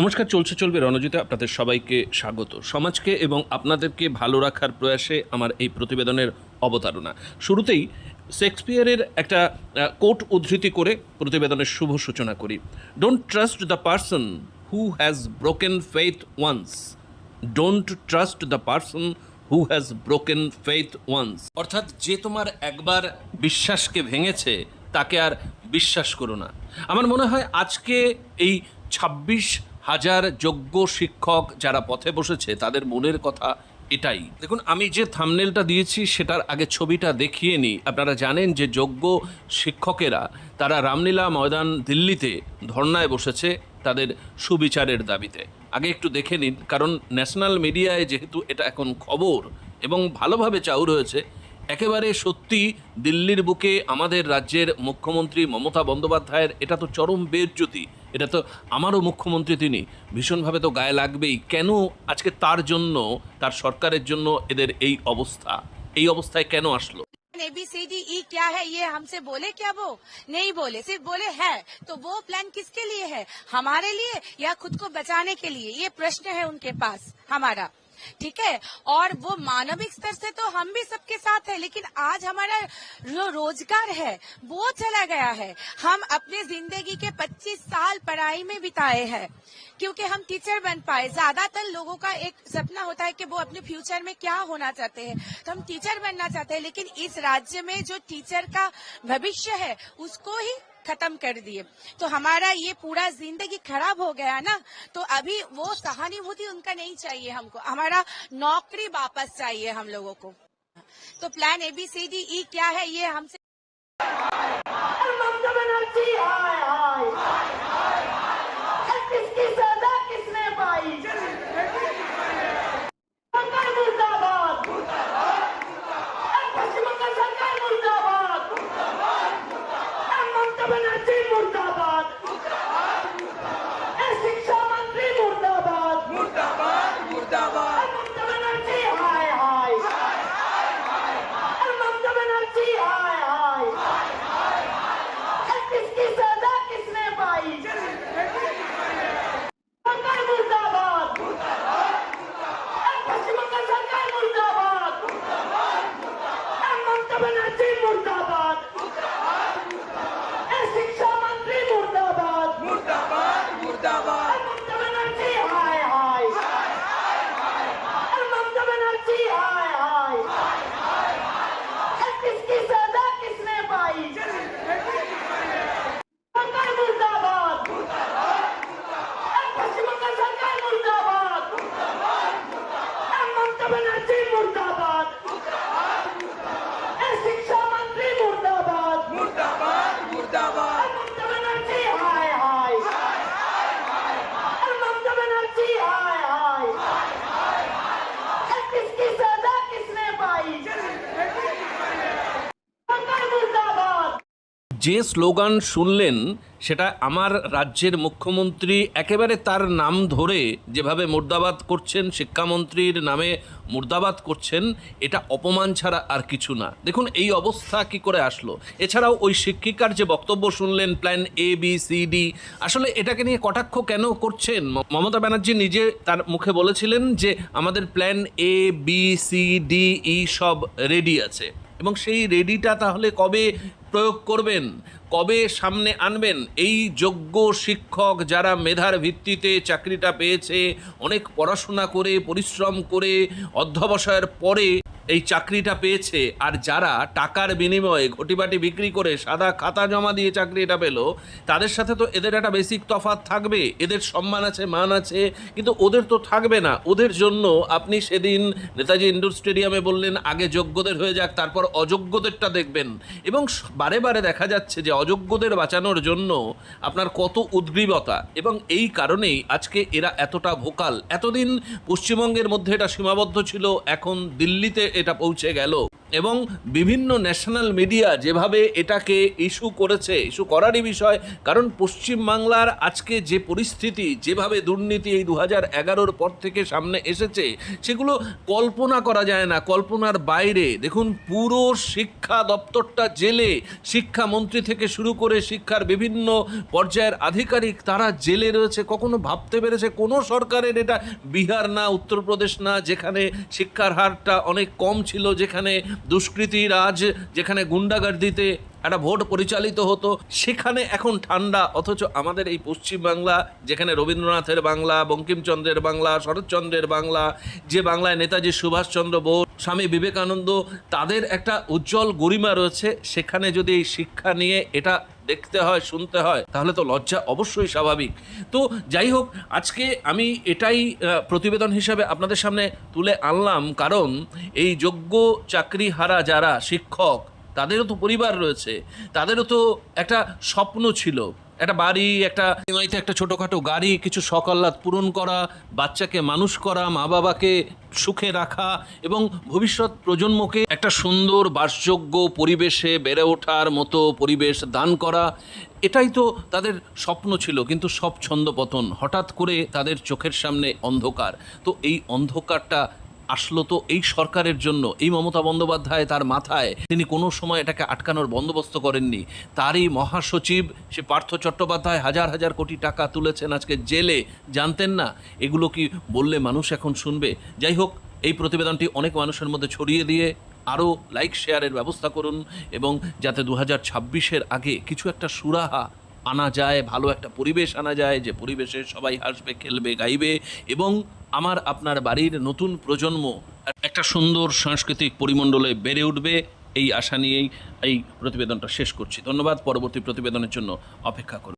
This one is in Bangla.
নমস্কার, চলছে, চলবে রণজিতে আপনাদের সবাইকে স্বাগত। সমাজকে এবং আপনাদেরকে ভালো রাখার প্রয়াসে আমার এই প্রতিবেদনের অবতারণা। শুরুতেই শেক্সপিয়ারের একটা কোট উদ্ধৃতি করে প্রতিবেদনের শুভ সূচনা করি। Don't trust the person who has broken faith once don't trust the person who has broken faith once অর্থাৎ যে তোমার একবার বিশ্বাসকে ভেঙেছে, তাকে আর বিশ্বাস করো না। আমার মনে হয় আজকে এই ছাব্বিশ হাজার যোগ্য শিক্ষক যারা পথে বসেছে, তাদের মনের কথা এটাই। দেখুন, আমি যে থামনেলটা দিয়েছি, সেটার আগে ছবিটা দেখিয়ে নিই। আপনারা জানেন যে যোগ্য শিক্ষকেরা, তারা রামলীলা ময়দান দিল্লিতে ধর্নায় বসেছে তাদের সুবিচারের দাবিতে। আগে একটু দেখে নিন, কারণ ন্যাশনাল মিডিয়ায় যেহেতু এটা এখন খবর এবং ভালোভাবে চাউর হয়েছে, একেবারে সত্যি দিল্লির বুকে আমাদের রাজ্যের মুখ্যমন্ত্রী মমতা বন্দ্যোপাধ্যায়ের এটা তো চরম বেজ্যোতি এটা তো আমারও মুখ্যমন্ত্রী তিনি ভীষণভাবে তো গায়ে লাগবেই কেন আজকে তার জন্য তার সরকারের জন্য এদের এই অবস্থা এই অবস্থায় কেন আসলো A B C D E क्या है ये हमसे बोले क्या वो नहीं बोले सिर्फ बोले है तो वो प्लान किसके लिए है हमारे लिए या खुद को बचाने के लिए ये प्रश्न है उनके पास हमारा ठीक है? और वो मानविक स्तर से तो हम भी सबके साथ है, लेकिन आज हमारा जो रोज़गार है, वो चला गया है। हम अपने ज़िंदगी के 25 साल पढ़ाई में बिताए हैं, क्योंकि हम टीचर बन पाए। ज़्यादातर लोगों का एक सपना होता है कि वो अपने फ्यूचर में क्या होना चाहते हैं। तो हम टीचर बनना चाहते हैं, लेकिन इस राज्य में जो टीचर का भविष्य है, उसको ही खत्म कर दिए। तो हमारा ये पूरा ज़िंदगी खराब हो गया ना तो अभी वो सहानुभूति उनका नहीं चाहिए हमको। हमारा नौकरी वापस चाहिए हम लोगों को। तो प्लान एबीसीडी ई क्या है ये हमसे Murtabak. যে স্লোগান শুনলেন, সেটা আমার রাজ্যের মুখ্যমন্ত্রী একেবারে তার নাম ধরে যেভাবে মুর্দাবাদ করছেন, শিক্ষামন্ত্রীর নামে মুর্দাবাদ করছেন, এটা অপমান ছাড়া আর কিছু না। দেখুন, এই অবস্থা কি করে আসলো? এছাড়াও ওই শিক্ষিকার যে বক্তব্য শুনলেন plan A B C D আসলে এটাকে নিয়ে কটাক্ষ কেন করছেন? মমতা ব্যানার্জি নিজে তার মুখে বলেছিলেন যে, আমাদের plan A B C D E সব রেডি আছে। এবং সেই রেডিটা তাহলে কবে প্রয়োগ করবেন, কবে সামনে আনবেন? এই যোগ্য শিক্ষক যারা মেধার ভিত্তিতে চাকরিটা পেয়েছে, অনেক পড়াশোনা করে, পরিশ্রম করে, অধ্যবসায়ের পরে এই চাকরিটা পেয়েছে, আর যারা টাকার বিনিময়ে ঘটিবাটি বিক্রি করে সাদা খাতা জমা দিয়ে চাকরিটা পেল, তাদের সাথে তো এদের একটা বেসিক তফাৎ থাকবে। এদের সম্মান আছে, মান আছে, কিন্তু ওদের তো থাকবে না। ওদের জন্য আপনি সেদিন নেতাজি ইন্ডোর স্টেডিয়ামে বললেন, আগে যোগ্যদের হয়ে যাক, তারপর অযোগ্যদেরটা দেখবেন। এবং বারে বারে দেখা যাচ্ছে যে অযোগ্যদের বাঁচানোর জন্য আপনার কত উদ্গ্রীবতা। এবং এই কারণেই আজকে এরা এতটা ভোকাল। এতদিন পশ্চিমবঙ্গের মধ্যে এটা সীমাবদ্ধ ছিল, এখন দিল্লিতে এটা পৌঁছে গেল এবং বিভিন্ন ন্যাশনাল মিডিয়া যেভাবে এটাকে ইস্যু করেছে ইস্যু করারই বিষয়, কারণ পশ্চিমবাংলার আজকে যে পরিস্থিতি, যেভাবে দুর্নীতি এই দু হাজার এগারোর পর থেকে সামনে এসেছে, সেগুলো কল্পনা করা যায় না, কল্পনার বাইরে। দেখুন, পুরো শিক্ষা দপ্তরটা জেলে শিক্ষামন্ত্রী থেকে শুরু করে শিক্ষার বিভিন্ন পর্যায়ের আধিকারিক, তারা জেলে রয়েছে, কখনো ভাবতে পেরেছে কোনো সরকারের এটা বিহার না, উত্তরপ্রদেশ না, যেখানে শিক্ষার হারটা অনেক কম ছিল, যেখানে দুষ্কৃতি রাজ যেখানে গুন্ডাগার্দিতে একটা ভোট পরিচালিত হতো, সেখানে এখন ঠান্ডা। অথচ আমাদের এই পশ্চিমবাংলা যেখানে রবীন্দ্রনাথের বাংলা, বঙ্কিমচন্দ্রের বাংলা, শরৎচন্দ্রের বাংলা, যে বাংলায় নেতাজি সুভাষচন্দ্র বোস, স্বামী বিবেকানন্দ, তাদের একটা উজ্জ্বল গরিমা রয়েছে। সেখানে যদি এই শিক্ষা নিয়ে এটা দেখতে হয়, শুনতে হয়, তাহলে তো লজ্জা অবশ্যই স্বাভাবিক। তো যাই হোক, আজকে আমি এটাই প্রতিবেদন হিসাবে আপনাদের সামনে তুলে আনলাম, কারণ এই যোগ্য চাকরি হারা যারা শিক্ষক, তাদেরও তো পরিবার রয়েছে, তাদেরও তো একটা স্বপ্ন ছিল। একটা বাড়ি, একটা ইমাইতে একটা ছোটোখাটো গাড়ি, কিছু সকাল্লাত পূরণ করা, বাচ্চাকে মানুষ করা, মা বাবাকে সুখে রাখা এবং ভবিষ্যৎ প্রজন্মকে একটা সুন্দর, বাসযোগ্য পরিবেশে বেড়ে ওঠার মতো পরিবেশ দান করা, এটাই তো তাদের স্বপ্ন ছিল, কিন্তু সব ছন্দপতন হঠাৎ করে তাদের চোখের সামনে অন্ধকার। তো এই অন্ধকারটা আসলো তো এই সরকারের জন্য। এই মমতা বন্দ্যোপাধ্যায় তার মাথায়, তিনি কোনো সময় এটাকে আটকানোর বন্দোবস্ত করেননি। তারই মহাসচিব, সে পার্থ চট্টোপাধ্যায়, হাজার হাজার কোটি টাকা তুলেছেন আজকে জেলে। জানতেন না? এগুলো কি বললে মানুষ এখন শুনবে? যাই হোক, এই প্রতিবেদনটি অনেক মানুষের মধ্যে ছড়িয়ে দিয়ে আরও লাইক, শেয়ারের ব্যবস্থা করুন এবং যাতে দু হাজার আগে কিছু একটা সুরাহা আনা যায়, ভালো একটা পরিবেশ আনা যায়, যে পরিবেশে সবাই হাসবে, খেলবে, গাইবে এবং আমার আপনার বাড়ির নতুন প্রজন্ম একটা সুন্দর সাংস্কৃতিক পরিমণ্ডলে বেড়ে উঠবে, এই আশা নিয়েই এই প্রতিবেদনটা শেষ করছি। ধন্যবাদ, পরবর্তী প্রতিবেদনের জন্য অপেক্ষা করুন।